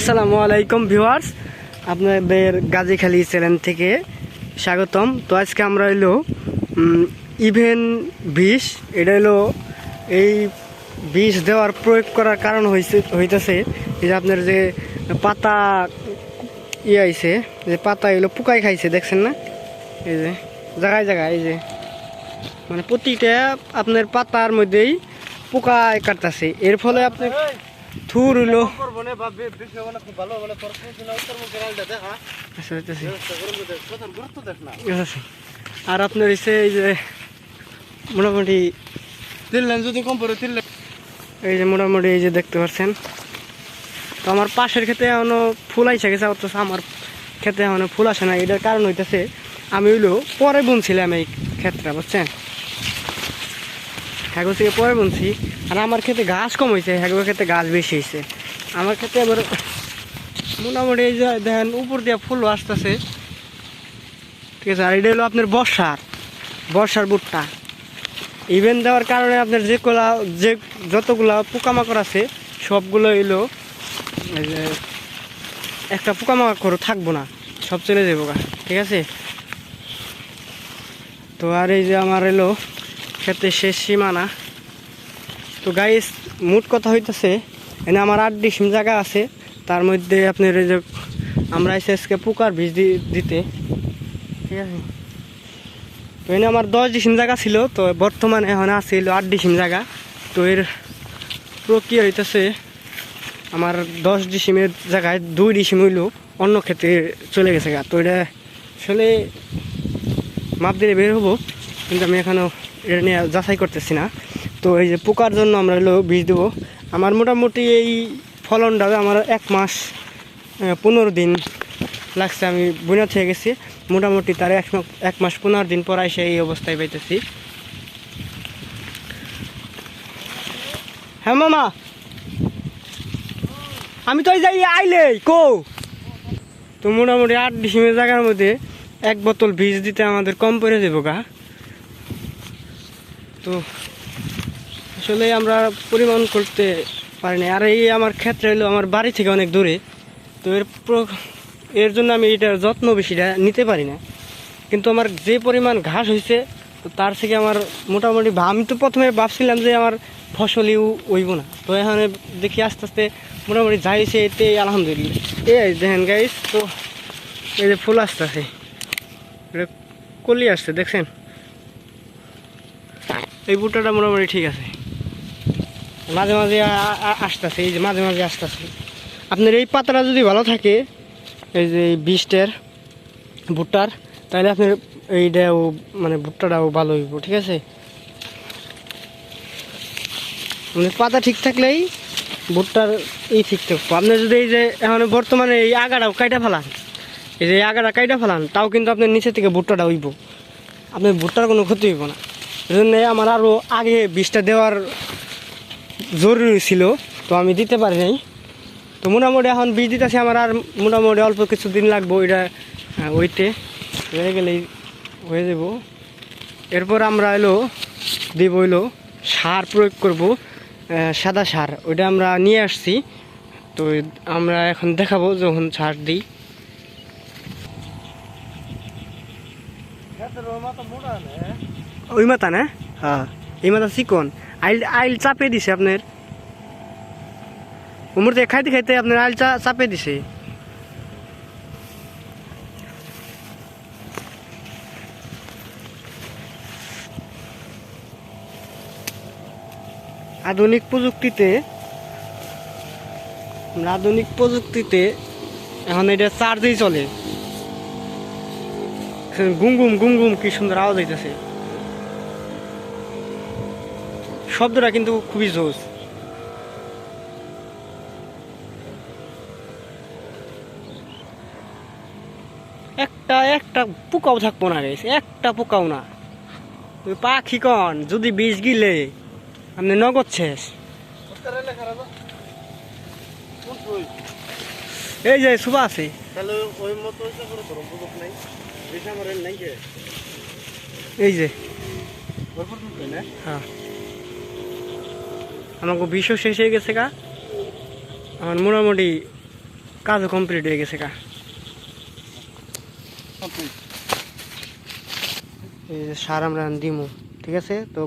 আসসালামু আলাইকুম ভিউয়ার্স। আপনাদের গাজীখালি চ্যানেল থেকে স্বাগতম। তো আজকে আমরা হইল ইভেন বিষ। এটা হলো এই বিষ দেওয়ার প্রয়োগ করার কারণ হয়েছে হইতেছে এই যে আপনার যে পাতা ইয়ে আইছে, যে পাতা এগুলো পোকাই খাইছে, দেখছেন না? এই যে, জায়গায় জায়গায়, এই যে। মানে প্রতিটা আপনার পাতার মধ্যেই পোকা কাটতেছে। এর ফলে আপনার থুর হইল দেখা, আচ্ছা না। আছে। আর আপনার হচ্ছে এই যে মোটামুটি যদি কম পড়ে, তিনলেন। এই যে মোটামুটি এই যে দেখতে পাচ্ছেন তো আমার পাশের ক্ষেতে এখনও ফুল আইসে গেছে অথচ আমার ক্ষেতে এখনও ফুল আসে না এটার কারণ হইতেছে আমি হইল পরে বুনছিলাম এই ক্ষেতটা বুঝছেন হ্যাগো থেকে পরে বুনছি। আর আমার ক্ষেতে ঘাস কম হয়েছে হ্যাগো ক্ষেতে ঘাস বেশি হয়েছে আমার ক্ষেতে এবার মোটামুটি এই যে দেখেন, উপর দিয়ে ফুল আসতেছে। ঠিক আছে, আর এটা হলো আপনার বর্ষার বর্ষার বুটটা ইভেন দেওয়ার কারণে আপনার যেগুলা, যে যতগুলা পোকামাকড় আছে, সবগুলো এলো এই যে একটা পোকামাকড় থাকব না, সব চলে যাব ঠিক আছে? তো আর এই যে আমার এলো ক্ষেতে শেষ সীমানা। তো গাইস মোট কথা হইতেছে, এনে আমার আট ডিসিম জায়গা আছে, তার মধ্যে আপনার এই যে আমরা এসে আজকে পোকার বীজ দিতে। ঠিক আছে? তো এনে আমার দশ ডিসিম জায়গা ছিল, তো বর্তমানে এখন আছিল আট ডিসিম জায়গা। তো এর প্রক্রিয়া হইতেছে, আমার দশ ডিসিমের জায়গায় দুই ডিসিম হইল অন্য ক্ষেত্রে চলে গেছে গা। তো এটা আসলে মাপ দিলে বের হব, কিন্তু আমি এখনও এটা নিয়ে যাচাই করতেছি না। তো এই যে পোকার জন্য আমরা হলো বীজ দেবো। আমার মোটামুটি এই ফলনটা আমার এক মাস পনেরো দিন লাগছে আমি বুনা থেকে গেছি। মোটামুটি তার এক এক মাস পনেরো দিন পর এসে এই অবস্থায় পাইতেছি। হ্যাঁ মামা। আমি তো যাই আইলে কো তো মোটামুটি আট ডিসিমের জায়গার মধ্যে এক বোতল বীজ দিতে আমাদের কম পড়ে দেবো গা। তো আসলে আমরা পরিমাণ করতে পারিনি আর এই আমার ক্ষেত্রে হলো আমার বাড়ি থেকে অনেক দূরে। তো এর এর জন্য আমি এটার যত্ন বেশিটা নিতে পারি না। কিন্তু আমার যে পরিমাণ ঘাস হয়েছে তো তার থেকে আমার মোটামুটি আমি তো প্রথমে ভাবছিলাম যে আমার ফসলই হইব না। তো এখানে দেখি আস্তে আস্তে মোটামুটি যাইছে এতে, আলহামদুলিল্লাহ। এই দেখেন গাইস তো এই যে ফুল আসতেছে। এটা কলি আসছে, দেখছেন? এই বুটাটা মোটামুটি ঠিক আছে। মাঝে মাঝে আসতেছে, এই যে মাঝে মাঝে আসতেছে। আপনার এই পাতাটা যদি ভালো থাকে, এই যে এই বীজটার, ভুট্টার, তাহলে আপনার এইটাও মানে ভুট্টাটাও ভালো হইব, ঠিক আছে? মানে পাতা ঠিক থাকলেই ভুট্টার এই ঠিক থাকব। আপনি যদি এই যে এখন বর্তমানে এই আগাটাও কাইটা ফেলান, এই যে আগাটা কাইটা ফেলান, তাও কিন্তু আপনার নিচে থেকে ভুট্টাটা হইব। আপনার ভুট্টার কোনো ক্ষতি হইব না। জন্য আমার আরও আগে বীজটা দেওয়ার জরুরি ছিল তো আমি দিতে পারি নাই। তো মোটামুটি এখন বীজ দিতেছে আমার আর মোটামুটি অল্প কিছু দিন লাগবো এটা আহ, ওইতে। হয়ে গেলেই হয়ে যাব। এরপর আমরা এলো দিব হইল সার প্রয়োগ করব সাদা সার। ওইটা আমরা নিয়ে আসছি। তো আমরা এখন দেখাবো যখন সার দিই। মোটা হ্যাঁ? ওই মাথা না? হ্যাঁ। এই মাথা চিকন। আইল আইল চাপে দিছে আপনার। উমর থেকে খাইতে খাইতে আপনার আইল চাপে দিছে। আধুনিক প্রযুক্তিতে আমরা আধুনিক প্রযুক্তিতে এখন এটা চার্জেই চলে। গুম গুম গুম গুম কি সুন্দর আওয়াজ হইতেছে। শব্দটা কিন্তু খুবই জোস একটা একটা পোকাও থাকব না রে একটা পোকাও না ওই পাখি কন যদি বিষ গিলে আপনি নগদ শেষ তুই? এই যে সুবা আছে? এই যে? হ্যাঁ আমাকে বিশ্ব শেষ হয়ে গেছে কা আমার মোটামুটি কাজও কমপ্লিট হয়ে গেছে কা সার আমরা দিমু ঠিক আছে? তো